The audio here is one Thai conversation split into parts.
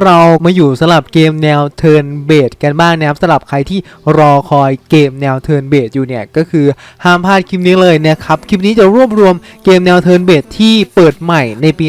เรามาอยู่สลับเกมแนวเทิร์นเบสกันบ้างนะครับสำหรับใครที่รอคอยเกมแนวเทิร์นเบสอยู่เนี่ยก็คือห้ามพลาดคลิปนี้เลยนะครับคลิปนี้จะรวบรวมเกมแนวเทิร์นเบสที่เปิดใหม่ในปี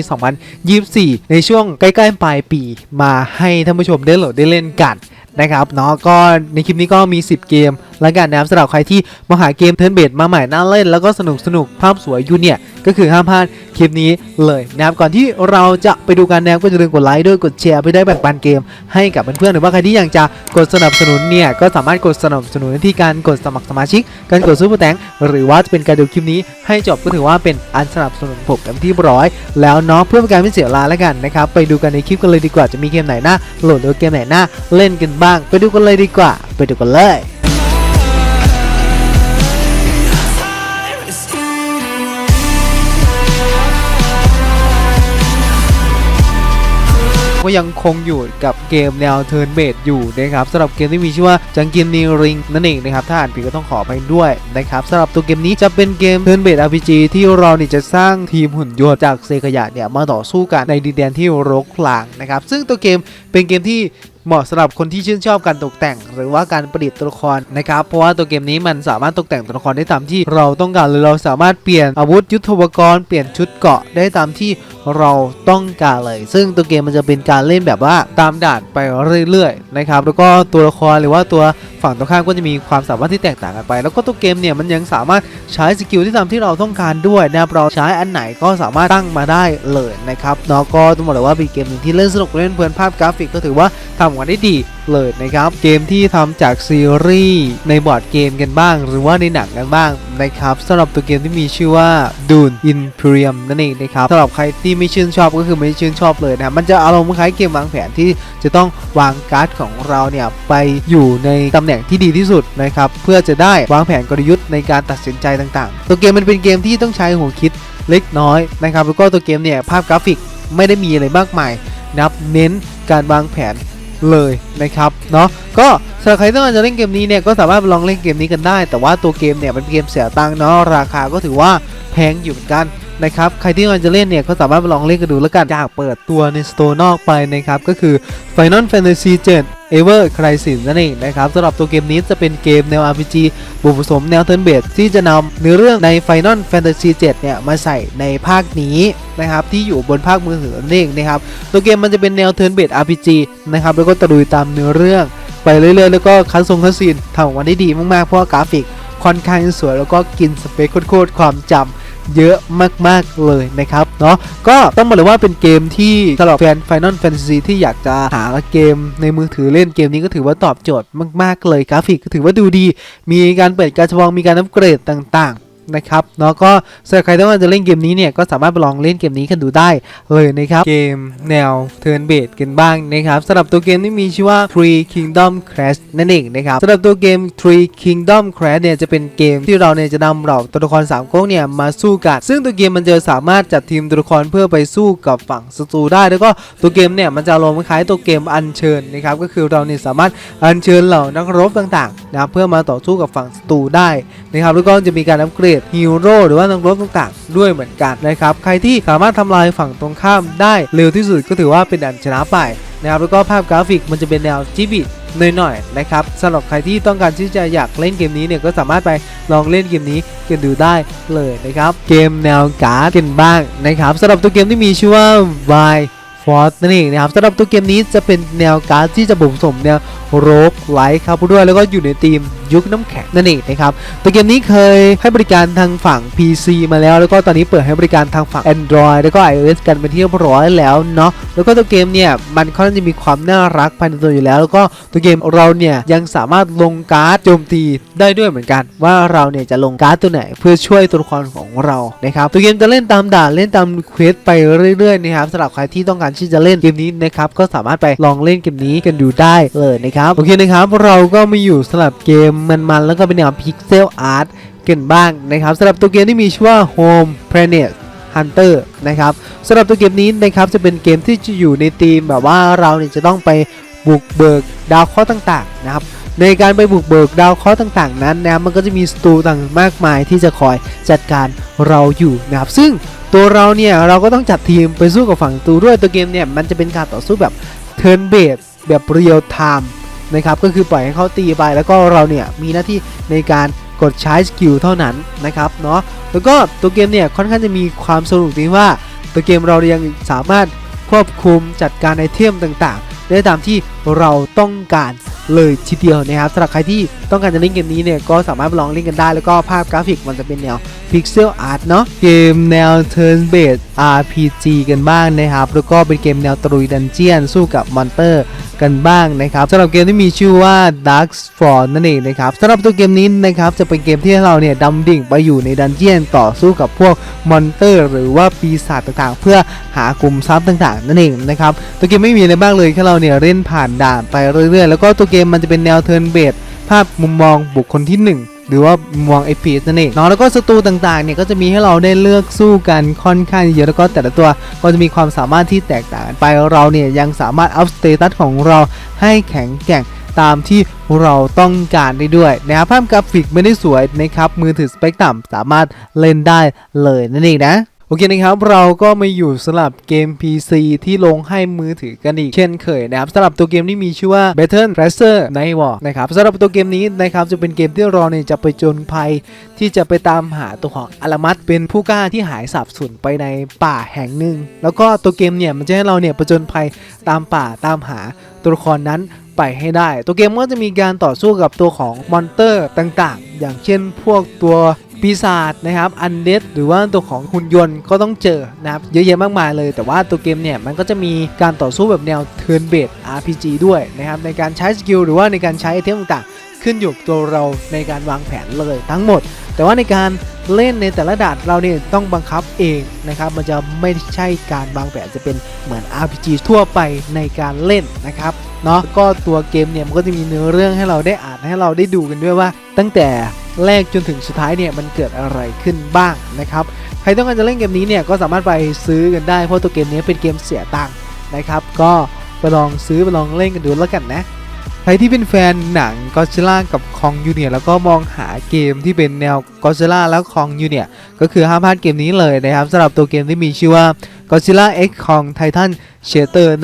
2024 ในช่วงใกล้ๆปลายปีมาให้ท่านผู้ชมได้โหลดได้เล่นกันนะครับเนาะก็ในคลิปนี้ก็มี 10 เกมแล้วกันนะครับสำหรับใครที่มาหาเกมเทิร์นเบสมาใหม่น่าเล่นแล้วก็สนุกสนุกภาพสวยอยู่เนี่ยก็คือห้ามพลาด คลิปนี้เลยนะครับก่อนที่เราจะไปดูกันนะครับก็อย่าลืมกดไลค์ด้วยกดแชร์ไปได้แบ่งปันเกมให้กับเพื่อนๆหรือว่าใครที่อยากจะกดสนับสนุนเนี่ยก็สามารถกดสนับสนุนที่การกดสมัครสมาชิก การกดซูเปอร์แตงหรือว่าจะเป็นการดูคลิปนี้ให้จบก็ถือว่าเป็นอันสนับสนุนผมเต็มที่ร้อย แล้วเนาะเพื่อเป็นการไม่เสียเวลาแล้วกันนะครับไปดูกันในคลิปกันเลยดีกว่าจะมีเกมไหนน่าโหลดหรือเกมไหนน่าเล่นกันบ้าง ไปดูกันเลยดีกว่า ไปดูกันเลย ก็ยังคงอยู่กับเกมแนวเทิร์นเบดอยู่นะครับสำหรับเกมที่มีชื่อว่าจังกินนีริงนั่นเองนะครับถ้าอ่านผิดก็ต้องขอไปด้วยนะครับสำหรับตัวเกมนี้จะเป็นเกมเทิร์นเบด RPG ที่เราเนี่ยจะสร้างทีมหุ่นยนต์จากเซกยะเนี่ยมาต่อสู้กันในดินแดนที่รกหลางนะครับซึ่งตัวเกมเป็นเกมที่ เหมาะสำหรับคนที่ชื่นชอบการตกแต่ง หรือว่าการประดิษฐ์ตัวละครนะครับ เพราะว่าตัวเกมนี้มันสามารถตกแต่งตัวละครได้ตามที่เราต้องการหรือเราสามารถเปลี่ยนอาวุธยุทโธปกรณ์เปลี่ยนชุดเกราะได้ตามที่เราต้องการเลย ซึ่งตัวเกมมันจะเป็นการเล่นแบบว่าตามด่านไปเรื่อยๆนะครับแล้วก็ตัวละครหรือว่าตัวฝั่งตรงข้ามก็จะมีความสามารถที่แตกต่างกันไป แล้วก็ตัวเกมเนี่ยมันยังสามารถใช้สกิลที่ตามที่เราต้องการด้วยนะครับเราใช้อันไหนก็สามารถตั้งมาได้เลยนะครับเนาะก็ต้องบอกเลยว่าเป็นเกมหนึ่งที่เล่นสนุกเล่นเพลินภาพกราฟิกก็ถือว่า ทำออกมาได้ดีเลยนะครับ เกมที่ทำจากซีรีส์ในบอร์ดเกมกันบ้าง หรือว่าในหนังกันบ้างนะครับสำหรับตัวเกมที่มีชื่อว่า Dune Imperium นั่นเองนะครับสำหรับใครที่ไม่ชื่นชอบก็คือไม่ชื่นชอบเลยนะมันจะอารมณ์คล้ายเกมวางแผนที่จะต้องวางการ์ดของเราเนี่ยไปอยู่ในตำแหน่งที่ดีที่สุดนะครับเพื่อจะได้วางแผนกลยุทธ์ในการตัดสินใจต่างๆ ตัวเกมมันเป็นเกมที่ต้องใช้หัวคิดเล็กน้อยนะครับแล้วก็ตัวเกมเนี่ยภาพกราฟิกไม่ได้มีอะไรมากมายนับเน้นการวางแผน เลยนะครับเนาะก็สำหรับใครต้องการจะเล่นเกมนี้เนี่ยก็สามารถลองเล่นเกมนี้กันได้ แต่ว่าตัวเกมเนี่ยเป็นเกมเสียตังค์เนาะราคาก็ถือว่าแพงอยู่เหมือนกัน นะครับใครที่ต้องการจะเล่นเนี่ยก็สามารถไปลองเล่นกันดูแล้วกันอยากเปิดตัวในสโตร์นอกไปนะครับก็คือ Final Fantasy 7 Ever Crisis นั่นเองนะครับสำหรับตัวเกมนี้จะเป็นเกมแนว RPG บวกผสมแนวเทิร์นเบสที่จะนำเนื้อเรื่องใน Final Fantasy 7เนี่ยมาใส่ในภาคนี้นะครับที่อยู่บนภาคมือถือนั่นเองนะครับตัวเกมมันจะเป็นแนวเทิร์นเบส RPG นะครับแล้วก็ตะลุยตามเนื้อเรื่องไปเรื่อยๆ แล้วก็คัสซงคัสซีนทำออกมาได้ดีมากๆเพราะว่ากราฟิกค่อนข้างสวยแล้วก็กินสเปคโคตรๆความจำ เยอะมากๆเลยนะครับเนาะก็ต้องบอกเลยว่าเป็นเกมที่สำหรับแฟน Final Fantasy ที่อยากจะหาเกมในมือถือเล่นเกมนี้ก็ถือว่าตอบโจทย์มาก ๆ เลยกราฟิกก็ถือว่าดูดี มีการเปิดการชวองมีการอัปเกรดต่างๆ นะครับเนาะก็สำหรับใครที่ว่าจะเล่นเกมนี้เนี่ยก็สามารถไปลองเล่นเกมนี้กันดูได้เลยนะครับเกมแนวเทิร์นเบสกันบ้างนะครับสำหรับตัวเกมที่มีชื่อว่า Three Kingdom Crash นั่นเองนะครับสำหรับตัวเกม Three Kingdom Crash เนี่ยจะเป็นเกมที่เราเนี่ยจะนำเราตัวละคร3ก๊กเนี่ยมาสู้กัน ซึ่งตัวเกมมันจะสามารถจัดทีมตัวละครเพื่อไปสู้กับฝั่งศัตรูได้ แล้วก็ตัวเกมเนี่ยมันจะอารมณ์คล้ายตัวเกมอัญเชิญนะครับก็คือเราเนี่ยสามารถอัญเชิญเหล่านักรบต่างๆนะครับเพื่อมาต่อสู้กับฝั่งศัตรูได้นะครับแล้วก็จะมีการอัปเกรดฮีโร่หรือว่านักรบต่างๆ ด้วยเหมือนกันนะครับ ใครที่สามารถทำลายฝั่งตรงข้ามได้เร็วที่สุดก็ถือว่าเป็นอันชนะไปนะครับแล้วก็ภาพกราฟิกมันจะเป็นแนวจิบิหน่อยๆนะครับสำหรับใครที่ต้องการที่จะอยากเล่นเกมนี้เนี่ยก็สามารถไปลองเล่นเกมนี้กันดูได้เลยนะครับ เกมแนวการ์ดกันบ้างนะครับสำหรับตัวเกมที่มีชื่อว่า Y ฟอร์นั่นเองนะครับสำหรับตัวเกมนี้จะเป็นแนวการ์ดที่จะผสมแนว โรกไลท์ครับด้วยแล้วก็อยู่ในธีมยุคน้ำแข็งนั่นเองนะครับตัวเกมนี้เคยให้บริการทางฝั่ง PC มาแล้ว แล้วก็ตอนนี้เปิดให้บริการทางฝั่ง Android แล้วก็ iOS กันเป็นที่เรียบร้อยแล้วเนาะแล้วก็ตัวเกมเนี่ยมันค่อนข้างจะมีความน่ารักภายในตัวอยู่แล้ว แล้วก็ตัวเกมเราเนี่ยยังสามารถลงการ์ดโจมตีได้ด้วยเหมือนกัน ว่าเราเนี่ยจะลงการ์ดตัวไหนเพื่อช่วยตัวละครของเรานะครับตัวเกมจะเล่นตามด่านเล่นตามเควสไปเรื่อยๆนะครับสำหรับใครที่ต้องการที่จะเล่นเกมนี้นะครับก็สามารถไปลองเล่นเกมนี้กันดูได้เลยนะครับโอเคนะครับ เราก็มาอยู่สำหรับเกมมันๆ แล้วก็เป็นแนวพิกเซลอาร์ตกันบ้างนะครับสำหรับตัวเกมที่มีชื่อว่า Home Planet Hunter นะครับสำหรับตัวเกมนี้นะครับจะเป็นเกมที่จะอยู่ในธีมแบบว่าเราเนี่ยจะต้องไปบุกเบิกดาวเคราะห์ต่างๆนะครับในการไปบุกเบิกดาวเคราะห์ต่างๆ นั้นนะมันก็จะมีสตูต่างมากมายที่จะคอยจัดการเราอยู่นะครับ ซึ่งตัวเราเนี่ยเราก็ต้องจัดทีมไปสู้กับฝั่งศัตรูด้วยตัวเกมเนี่ยมันจะเป็นการต่อสู้แบบ turn based แบบเรียลไทม์ นะครับก็คือปล่อยให้เขาตีไปแล้วก็เราเนี่ยมีหน้าที่ในการกดใช้สกิลเท่านั้นนะครับเนาะแล้วก็ตัวเกมเนี่ยค่อนข้างจะมีความสนุกตรงที่ว่า ตัวเกมเรายังสามารถควบคุมจัดการไอเทมต่างๆ ได้ตามที่เราต้องการเลยทีเดียวนะครับสำหรับใครที่ต้องการจะเล่นเกมนี้เนี่ยก็สามารถลองเล่นกันได้แล้วก็ภาพกราฟิกมันจะเป็นแนว Pixel Art เนาะเกมแนว Turn Based RPG กันบ้างนะครับ แล้วก็เป็นเกมแนวตรุยดันเจียนสู้กับมอนเตอร์กันบ้างนะครับสำหรับเกมที่มีชื่อว่า Dark f a l l นั่นเองนะครับสำหรับตัวเกมนี้นะครับจะเป็นเกมที่เราเนี่ยดำดิ่งไปอยู่ในดันเจียนต่อสู้กับพวกมอนเตอร์ หรือว่าปีศาจต่างๆ เพื่อหากลุ่มทรัพย์ต่างๆ นั่นเองนะครับตัวเกมไม่มีอะไรบ้างเลยแค่เราเนี่ยเล่นผ่านด่านไปเรื่อยๆ แล้วก็ตัวเกมมันจะเป็นแนว Turn Based ภาพมุมมองบุคคลที่หนึ่ง หรือว่าม่วงเอง FPS นั่นเองเนาะแล้วก็ศัตรูต่างๆเนี่ยก็จะมีให้เราได้เลือกสู้กันค่อนข้างเยอะแล้วก็แต่ละตัวก็จะมีความสามารถที่แตกต่างกันไปเราเนี่ยยังสามารถอัพสเตตัสของเราให้แข็งแกร่งตามที่เราต้องการได้ด้วยนะครับภาพกราฟิกไม่ได้สวยนะครับมือถือสเปคต่ำสามารถเล่นได้เลยนั่นเองนะ โอเคนะครับเราก็มาอยู่สำหรับเกม PC ที่ลงให้มือถือกันอีก เช่นเคยนะครับสำหรับตัวเกมที่มีชื่อว่า Battle Racer Night War นะครับสำหรับตัวเกมนี้นะครับจะเป็นเกมที่เราเนี่ยจะไปจนภัย ที่จะไปตามหาตัวของอารามัตเป็นผู้กล้าที่หายสับสูญไปในป่าแห่งหนึ่ง แล้วก็ตัวเกมเนี่ยมันจะให้เราเนี่ยประจนภัยตามป่าตามหาตัวละครนั้นไปให้ได้ ตัวเกมก็จะมีการต่อสู้กับตัวของมอนเตอร์ต่างๆ อย่างเช่นพวกตัว ปีศาจนะครับอันเดดหรือว่าตัวของหุ่นยนต์ก็ต้องเจอนะครับเยอะแยะมากมายเลย แต่ว่าตัวเกมเนี่ยมันก็จะมีการต่อสู้แบบแนว Turn Based RPG ด้วยนะครับในการใช้สกิลหรือว่าในการใช้ไอเทมต่างๆ ขึ้นอยู่กับตัวเราในการวางแผนเลยทั้งหมด แต่ว่าในการเล่นในแต่ละด่านเราเนี่ยต้องบังคับเองนะครับมันจะไม่ใช่การวางแผนจะเป็นเหมือน RPG ทั่วไปในการเล่นนะครับเนาะก็ตัวเกมเนี่ยมันก็จะมีเนื้อเรื่องให้เราได้อ่านให้เราได้ดูกันด้วยว่า ตั้งแต่ แรกจนถึงสุดท้ายเนี่ยมันเกิดอะไรขึ้นบ้างนะครับใครต้องการจะเล่นเกมนี้เนี่ยก็สามารถไปซื้อกันได้เพราะตัวเกมนี้เป็นเกมเสียตังค์นะครับ ก็ไปลองซื้อไปลองเล่นกันดูแล้วกันนะใครที่เป็นแฟนหนังก็ d ิล่ากับคองยูเนียแล้วก็มองหาเกมที่เป็นแนวก็ d ิล่าแล้วคองยูเนียก็คือห้ามพลาดเกมนี้เลยนะครับสำหรับตัวเกมที่มีชื่อว่า Godzilla X Kong Titan Shatter นั่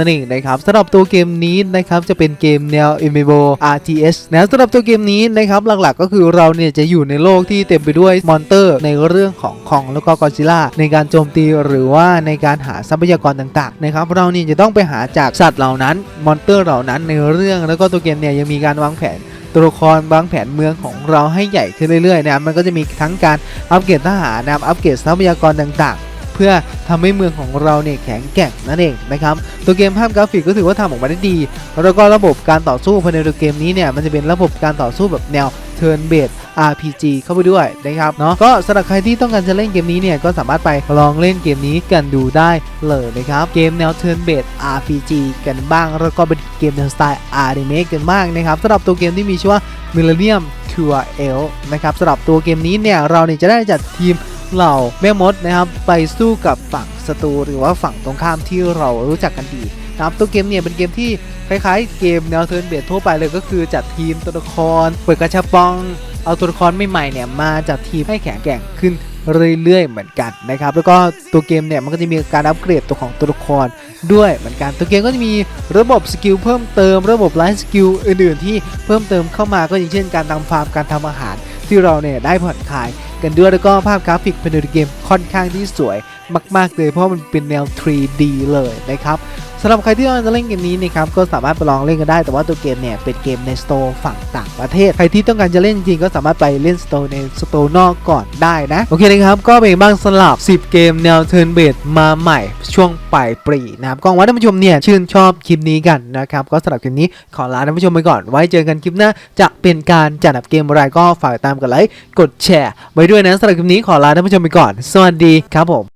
นเองนะครับสำหรับตัวเกมนี้นะครับจะเป็นเกมแนว MMO RTS นะสำหรับตัวเกมนี้นะครับหลักๆก็คือเราเนี่ยจะอยู่ในโลกที่เต็มไปด้วยมอนเตอร์ ในเรื่องของคองแล้วก็กอซิล่าในการโจมตีหรือว่าในการหาทรัพยากรต่างๆนะครับเราเนี่ยจะต้องไปหาจากสัตว์เหล่านั้นมอนเตอร์เหล่านั้นในเรื่องแล้วก็ตัวเกมเนี่ยยังมีการวางแผนตัวละครวางแผนเมืองของเราให้ใหญ่ขึ้นเรื่อยๆนะมันก็จะมีทั้งการอัปเกรดทหารนะอัปเกรดทรัพยากรต่างๆ พื่อทำให้เมืองของเราเนี่ยแข็งแกร่งนั่นเองนะครับตัวเกมภาพกราฟิกก็ถือว่าทำออกมาได้ดี แล้วก็ระบบการต่อสู้ภายในตัวเกมนี้เนี่ยมันจะเป็นระบบการต่อสู้แบบแนว Turn Based RPG เข้าไปด้วยนะครับเนาะก็สำหรับใครที่ต้องการจะเล่นเกมนี้เนี่ยก็สามารถไปลองเล่นเกมนี้กันดูได้เลยนะครับ เกมแนว Turn Based RPG กันบ้าง แล้วก็เป็นเกมแนวสไตล์อาร์ดิเมกกันบ้างนะครับสำหรับตัวเกมที่มีชื่อว่า Millennium QRL นะครับสำหรับตัวเกมนี้เนี่ยเราเนี่ยจะได้จัดทีม เหล่าแม่มดนะครับไปสู้กับฝั่งศัตรูหรือว่าฝั่งตรงข้ามที่เรารู้จักกันดีนะครับตัวเกมเนี่ยเป็นเกมที่คล้ายๆ เกมแนวเทิร์นเบสทั่วไปเลยก็คือจัดทีมตัวละครเปิดกระชับปอง เอาตัวละครใหม่ๆเนี่ยมาจัดทีมให้แข็งแกร่งขึ้นเรื่อยๆเหมือนกันนะครับแล้วก็ตัวเกมเนี่ยมันก็จะมีการอัปเกรดตัวของตัวละครด้วยเหมือนกันตัวเกมก็จะมีระบบสกิลเพิ่มเติม ระบบไลฟ์สกิลอื่นๆ ที่เพิ่มเติมเข้ามาก็อย่างเช่นการทำฟาร์มการทำอาหาร ที่เราเนี่ยได้ผ่อนคลายกันด้วยแล้วก็ภาพกราฟิกภายในเกมค่อนข้างที่สวยมาก ๆ เลยเพราะมันเป็นแนว 3D เลยนะครับ สำหรับใครที่ต้องการจะเล่นเกมนี้นะครับก็สามารถไปลองเล่นกันได้ แต่ว่าตัวเกมเนี่ยเป็นเกมในสโตร์ฝั่งต่างประเทศ ใครที่ต้องการจะเล่นจริงก็สามารถไปเล่นสโตร์ในสโตร์นอกก่อนได้นะ โอเคนะครับ ก็เป็นบ้างสลับ 10 เกมแนวเทิร์นเบดมาใหม่ช่วงปลายปีนะครับก็หวังว่าท่านผู้ชมเนี่ยชื่นชอบคลิปนี้กันนะครับก็สำหรับคลิปนี้ขอลาท่านผู้ชมไปก่อน ไว้เจอกันคลิปหน้าจะเป็นการจัดอันดับเกมอะไรก็ฝากตามกดไลค์กดแชร์ไว้ด้วยนะสำหรับคลิปนี้ขอลาท่านผู้ชมไปก่อน สวัสดีครับผม